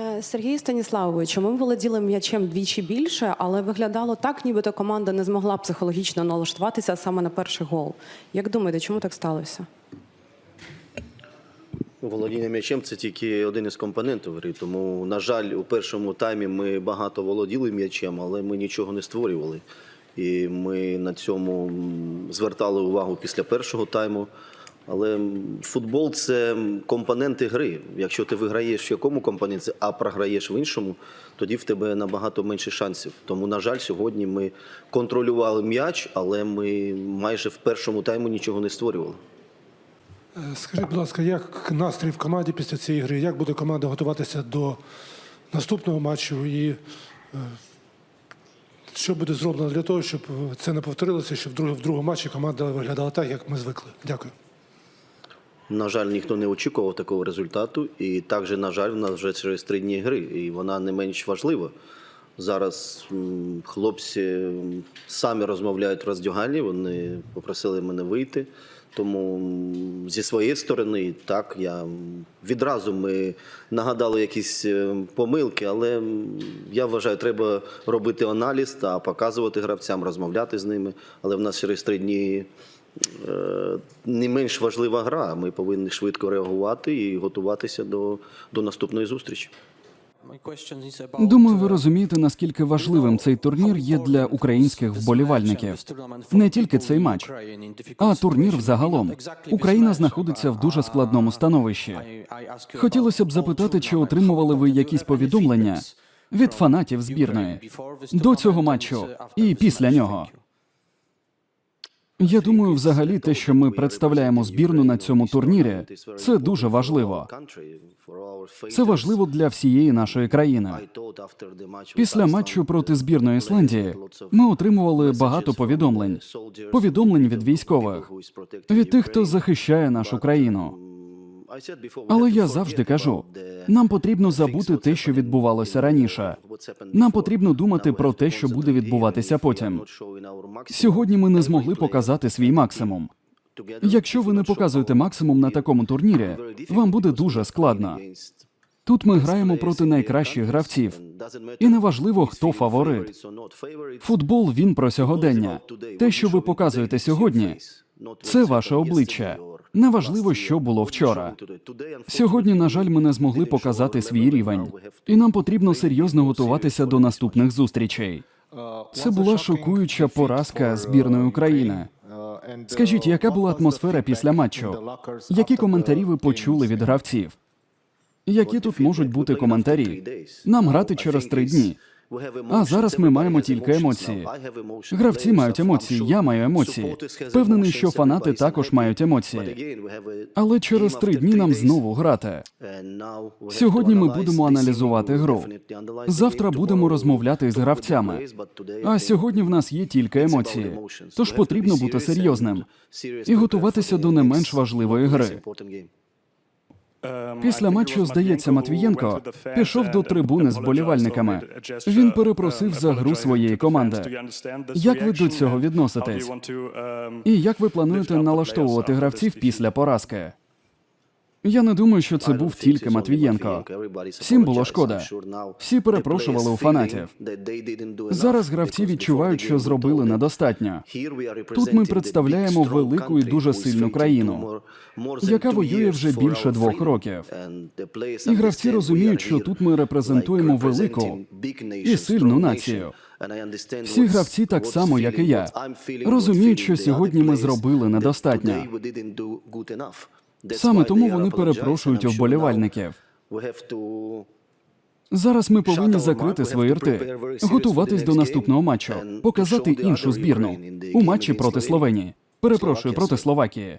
Е, Сергій Станіславович, ми володіли м'ячем двічі більше, але виглядало так, нібито команда не змогла психологічно налаштуватися саме на перший гол. Як думаєте, чому так сталося? Володіння м'ячем це тільки один із компонентів гри. Тому, на жаль, у першому таймі ми багато володіли м'ячем, але ми нічого не створювали. І ми на цьому звертали увагу після першого тайму. Але футбол це компоненти гри. Якщо ти виграєш в якому компоненті, а програєш в іншому, тоді в тебе набагато менше шансів. Тому, на жаль, сьогодні ми контролювали м'яч, але ми майже в першому тайму нічого не створювали. Е, Скажіть, будь ласка, як настрій в команді після цієї гри? Як буде команда готуватися до наступного матчу? І е, що буде зроблено для того, щоб це не повторилося, щоб в другому матчі команда виглядала так, як ми звикли? Дякую. На жаль, ніхто не очікував такого результату. І також, на жаль, в нас вже через три дні гри, і вона не менш важлива. Зараз хлопці самі розмовляють в роздягальні, вони попросили мене вийти. Тому зі своєї сторони, так, я відразу ми нагадали якісь е, помилки, але я вважаю, треба робити аналіз та показувати гравцям, розмовляти з ними. Але в нас через три дні не менш важлива гра. Ми повинні швидко реагувати і готуватися до, до наступної зустрічі. Думаю, ви розумієте, наскільки важливим цей турнір є для українських вболівальників. Не тільки цей матч, а турнір взагалом. Україна знаходиться в дуже складному становищі. Хотілося б запитати, чи отримували ви якісь повідомлення від фанатів збірної до цього матчу і після нього. Я думаю, взагалі, те, що ми представляємо збірну на цьому турнірі, це дуже важливо. Це важливо для всієї нашої країни. Після матчу проти збірної Ісландії ми отримували багато повідомлень. Повідомлень від військових, від тих, хто захищає нашу країну. Але я завжди кажу: нам потрібно забути те, що відбувалося раніше. Нам потрібно думати про те, що буде відбуватися потім. Сьогодні ми не змогли показати свій максимум. Якщо ви не показуєте максимум на такому турнірі, вам буде дуже складно. Тут ми граємо проти найкращих гравців, і неважливо, хто фаворит. Футбол він про сьогодення. Те, що ви показуєте сьогодні, це ваше обличчя. Неважливо, що було вчора. Сьогодні, на жаль, ми не змогли показати свій рівень, і нам потрібно серйозно готуватися до наступних зустрічей. Це була шокуюча поразка збірної України. Скажіть, яка була атмосфера після матчу? Які коментарі ви почули від гравців? Які тут можуть бути коментарі? Нам грати через три дні. А зараз ми маємо тільки емоції. Гравці мають емоції, я маю емоції. Впевнений, що фанати також мають емоції. Але через три дні нам знову грати. Сьогодні ми будемо аналізувати гру. Завтра будемо розмовляти з гравцями. А сьогодні в нас є тільки емоції. Тож потрібно бути серйозним і готуватися до не менш важливої гри. Після матчу, здається, Матвієнко пішов до трибуни з болівальниками. Він перепросив за гру своєї команди. Як ви до цього відноситесь? І як ви плануєте налаштовувати гравців після поразки? Я не думаю, що це був тільки Матвієнко. Всім було шкода. Всі перепрошували у фанатів. Зараз гравці відчувають, що зробили недостатньо. Тут ми представляємо велику і дуже сильну країну, яка воює вже більше двох років. І гравці розуміють, що тут ми репрезентуємо велику і сильну націю. Всі гравці так само, як і я, розуміють, що сьогодні ми зробили недостатньо. Саме тому вони перепрошують вболівальників. Зараз ми повинні закрити свої рти, готуватись до наступного матчу, показати іншу збірну у матчі проти Словенії. Перепрошую проти Словакії.